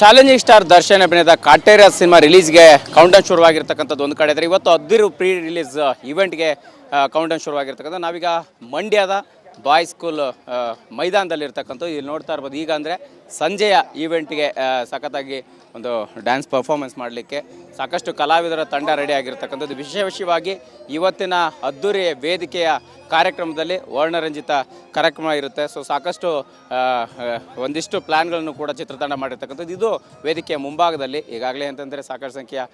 Challenging star Darshan ಅಭಿನಯದ Kaatera cinema ರಿಲೀಸ್ಗೆ countdown ಶುರುವಾಗಿರ್ತಕ್ಕಂಥದ್ದು ಒಂದು ಕಡೆ. ಇದ್ರೆ ಇವತ್ತು ಅದ್ದಿರು ಪ್ರೀ ರಿಲೀಸ್ ಇವೆಂಟ್ಗೆ ಕೌಂಟೌನ್ ಶುರುವಾಗಿರ್ತಕ್ಕಂಥ ನಾವೀಗ ಮಂಡ್ಯದ ಬಾಯ್ ಸ್ಕೂಲ್ ಮೈದಾನದಲ್ಲಿ ಇರ್ತಕ್ಕಂಥ ಇಲ್ಲಿ ನೋಡ್ತಾ ಇರ್ಬೋದು. ಈಗ ಅಂದರೆ ಸಂಜೆಯ ಈವೆಂಟ್ಗೆ ಸಖತ್ತಾಗಿ ಒಂದು ಡ್ಯಾನ್ಸ್ ಪರ್ಫಾರ್ಮೆನ್ಸ್ ಮಾಡಲಿಕ್ಕೆ ಸಾಕಷ್ಟು ಕಲಾವಿದರ ತಂಡ ರೆಡಿ ಆಗಿರ್ತಕ್ಕಂಥದ್ದು. ವಿಶೇಷವಾಗಿ ಇವತ್ತಿನ ಅದ್ದೂರಿ ವೇದಿಕೆಯ ಕಾರ್ಯಕ್ರಮದಲ್ಲಿ ವರ್ಣರಂಜಿತ ಕಾರ್ಯಕ್ರಮ ಇರುತ್ತೆ. ಸೊ ಸಾಕಷ್ಟು ಒಂದಿಷ್ಟು ಪ್ಲ್ಯಾನ್ಗಳನ್ನು ಕೂಡ ಚಿತ್ರತಂಡ ಮಾಡಿರ್ತಕ್ಕಂಥದ್ದು. ಇದು ವೇದಿಕೆಯ ಮುಂಭಾಗದಲ್ಲಿ ಈಗಾಗಲೇ ಅಂತಂದರೆ ಸಾಕಷ್ಟು ಸಂಖ್ಯೆಯ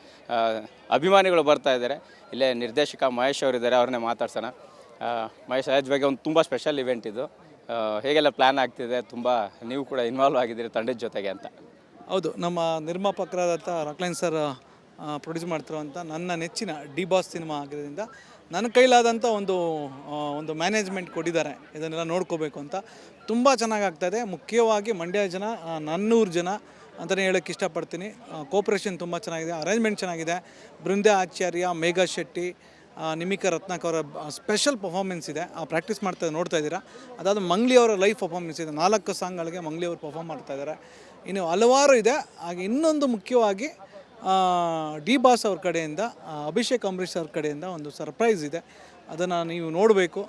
ಅಭಿಮಾನಿಗಳು ಬರ್ತಾ ಇದ್ದಾರೆ. ಇಲ್ಲೇ ನಿರ್ದೇಶಕ ಮಹೇಶ್ ಅವರಿದ್ದಾರೆ, ಅವ್ರನ್ನೇ ಮಾತಾಡ್ಸೋಣ. ಮಹೇಶ್ ಬಗ್ಗೆ ಒಂದು ತುಂಬ ಸ್ಪೆಷಲ್ ಇವೆಂಟ್ ಇದು. ಹೇಗೆಲ್ಲ ಪ್ಲ್ಯಾನ್ ಆಗ್ತಿದೆ? ತುಂಬ ನೀವು ಕೂಡ ಇನ್ವಾಲ್ವ್ ಆಗಿದ್ದೀರಿ ತಂಡದ ಜೊತೆಗೆ ಅಂತ. ಹೌದು, ನಮ್ಮ ನಿರ್ಮಾಪಕರಾದಂಥ ರಾಕ್ಲೈನ್ ಸರ್ ಪ್ರೊಡ್ಯೂಸ್ ಮಾಡ್ತಿರುವಂಥ ನನ್ನ ನೆಚ್ಚಿನ ಡಿ ಬಾಸ್ ಸಿನಿಮಾ ಆಗಿರೋದ್ರಿಂದ ನನ್ನ ಕೈಲಾದಂಥ ಒಂದು ಒಂದು ಮ್ಯಾನೇಜ್ಮೆಂಟ್ ಕೊಟ್ಟಿದ್ದಾರೆ. ಇದನ್ನೆಲ್ಲ ನೋಡ್ಕೋಬೇಕು ಅಂತ. ತುಂಬ ಚೆನ್ನಾಗಿ ಮುಖ್ಯವಾಗಿ ಮಂಡ್ಯ ಜನ ನನ್ನೂರು ಜನ ಅಂತಲೇ ಹೇಳೋಕ್ಕೆ ಇಷ್ಟಪಡ್ತೀನಿ. ಕೋಪ್ರೇಷನ್ ತುಂಬ ಚೆನ್ನಾಗಿದೆ. ಅರೇಂಜ್ಮೆಂಟ್ ಚೆನ್ನಾಗಿದೆ. ಬೃಂದೆ ಆಚಾರ್ಯ, ಮೇಘಾ ಶೆಟ್ಟಿ ನಿಮಿಕಾ ರತ್ನಾಕ್ ಅವರ ಸ್ಪೆಷಲ್ ಪರ್ಫಾರ್ಮೆನ್ಸ್ ಇದೆ. ಆ ಪ್ರಾಕ್ಟೀಸ್ ಮಾಡ್ತಾ ನೋಡ್ತಾ ಇದ್ದೀರಾ? ಅದಾದ ಮಂಗ್ಲಿ ಅವರ ಲೈವ್ ಪರ್ಫಾರ್ಮೆನ್ಸ್ ಇದೆ. ನಾಲ್ಕು ಸಾಂಗ್ಗಳಿಗೆ ಮಂಗ್ಲಿ ಅವರು ಪರ್ಫಾರ್ಮ್ ಮಾಡ್ತಾ ಇದ್ದಾರೆ. ಇನ್ನು ಹಲವಾರು ಇದೆ. ಹಾಗೆ ಇನ್ನೊಂದು ಮುಖ್ಯವಾಗಿ ಡಿ ಬಾಸ್ ಅವ್ರ ಕಡೆಯಿಂದ ಅಭಿಷೇಕ್ ಅಂಬರೀಷ್ ಅವ್ರ ಕಡೆಯಿಂದ ಒಂದು ಸರ್ಪ್ರೈಸ್ ಇದೆ. ಅದನ್ನು ನೀವು ನೋಡಬೇಕು.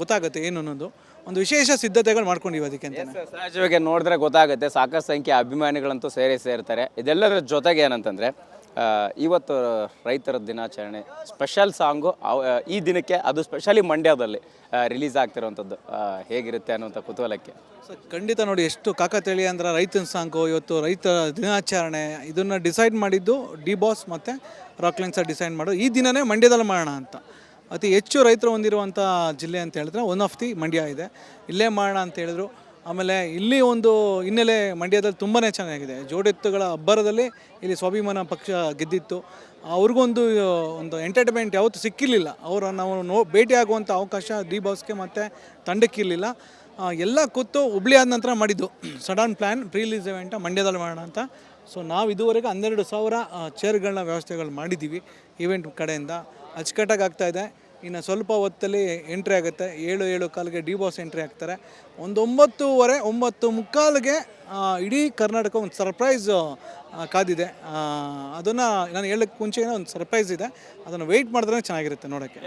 ಗೊತ್ತಾಗುತ್ತೆ ಏನು ಅನ್ನೋದು. ಒಂದು ವಿಶೇಷ ಸಿದ್ಧತೆಗಳು ಮಾಡ್ಕೊಂಡಿವಿ ಅದಕ್ಕೆ ಅಂತ ಸಹಜವಾಗಿ ನೋಡಿದ್ರೆ ಗೊತ್ತಾಗುತ್ತೆ. ಸಾಕಷ್ಟು ಸಂಖ್ಯೆ ಅಭಿಮಾನಿಗಳಂತೂ ಸೇರಿ ಸೇರ್ತಾರೆ. ಇದೆಲ್ಲದರ ಜೊತೆಗೆ ಏನಂತಂದರೆ ಇವತ್ತು ರೈತರ ದಿನಾಚರಣೆ ಸ್ಪೆಷಲ್ ಸಾಂಗು ಈ ದಿನಕ್ಕೆ ಅದು ಸ್ಪೆಷಲಿ ಮಂಡ್ಯದಲ್ಲಿ ರಿಲೀಸ್ ಆಗ್ತಿರುವಂಥದ್ದು. ಹೇಗಿರುತ್ತೆ ಅನ್ನುವಂಥ ಕುತೂಹಲಕ್ಕೆ. ಸೊ ಖಂಡಿತ ನೋಡಿ, ಎಷ್ಟು ಕಾಕತಳಿ ಅಂದ್ರೆ ರೈತನ ಸಾಂಗು ಇವತ್ತು ರೈತ ದಿನಾಚರಣೆ, ಇದನ್ನು ಡಿಸೈಡ್ ಮಾಡಿದ್ದು ಡಿ ಬಾಸ್ ಮತ್ತು ರಾಕ್ಲೈನ್ ಸರ್ ಡಿಸೈಡ್ ಮಾಡೋದು. ಈ ದಿನನೇ ಮಂಡ್ಯದಲ್ಲಿ ಮಾಡೋಣ ಅಂತ. ಅತಿ ಹೆಚ್ಚು ರೈತರು ಹೊಂದಿರುವಂಥ ಜಿಲ್ಲೆ ಅಂತ ಹೇಳಿದ್ರೆ ಒನ್ ಆಫ್ ದಿ ಮಂಡ್ಯ ಇದೆ. ಇಲ್ಲೇ ಮಾಡೋಣ ಅಂತ ಹೇಳಿದ್ರು. ಆಮೇಲೆ ಇಲ್ಲಿ ಒಂದು ಹಿನ್ನೆಲೆ ಮಂಡ್ಯದಲ್ಲಿ ತುಂಬಾ ಚೆನ್ನಾಗಿದೆ. ಜೋಡೆತ್ತುಗಳ ಅಬ್ಬರದಲ್ಲಿ ಇಲ್ಲಿ ಸ್ವಾಭಿಮಾನ ಪಕ್ಷ ಗೆದ್ದಿತ್ತು. ಅವ್ರಿಗೊಂದು ಒಂದು ಎಂಟರ್ಟೈನ್ಮೆಂಟ್ ಯಾವತ್ತೂ ಸಿಕ್ಕಿರಲಿಲ್ಲ. ಅವರ ನಾವು ನೋ ಭೇಟಿಯಾಗುವಂಥ ಅವಕಾಶ ಡಿ ಬಾಸ್ಗೆ ಮತ್ತು ತಂಡಕ್ಕಿರಲಿಲ್ಲ. ಎಲ್ಲ ಕೂತು ಹುಬ್ಳಿ ಆದ ನಂತರ ಮಾಡಿದ್ದು. ಸಡನ್ ಪ್ಲ್ಯಾನ್ ಪ್ರೀಲೀಸ್ ಇವೆಂಟ ಮಂಡ್ಯದಲ್ಲಿ ಮಾಡೋಣ ಅಂತ. ಸೊ ನಾವು ಇದುವರೆಗೆ ಹನ್ನೆರಡು ಸಾವಿರ ಚೇರ್ಗಳನ್ನ ವ್ಯವಸ್ಥೆಗಳು ಮಾಡಿದ್ದೀವಿ. ಈವೆಂಟ್ ಕಡೆಯಿಂದ ಅಚ್ಚುಕಟ್ಟಾಗಿ ಆಗ್ತಾಯಿದೆ ಇನ್ನು ಸ್ವಲ್ಪ ಹೊತ್ತಲ್ಲಿ ಎಂಟ್ರಿ ಆಗುತ್ತೆ. ಏಳು ಏಳು ಕಾಲಿಗೆ ಡಿ ಬಾಸ್ ಎಂಟ್ರಿ ಆಗ್ತಾರೆ ಒಂದು ಒಂಬತ್ತೂವರೆ, ಒಂಬತ್ತು ಮುಕ್ಕಾಲಿಗೆ ಇಡೀ ಕರ್ನಾಟಕ ಒಂದು ಸರ್ಪ್ರೈಸ್ ಕಾದಿದೆ. ಅದನ್ನು ನಾನು ಹೇಳೋಕ್ಕೆ ಮುಂಚೆನೇ ಒಂದು ಸರ್ಪ್ರೈಸ್ ಇದೆ. ಅದನ್ನು ವೆಯ್ಟ್ ಮಾಡಿದ್ರೆ ಚೆನ್ನಾಗಿರುತ್ತೆ ನೋಡೋಕ್ಕೆ.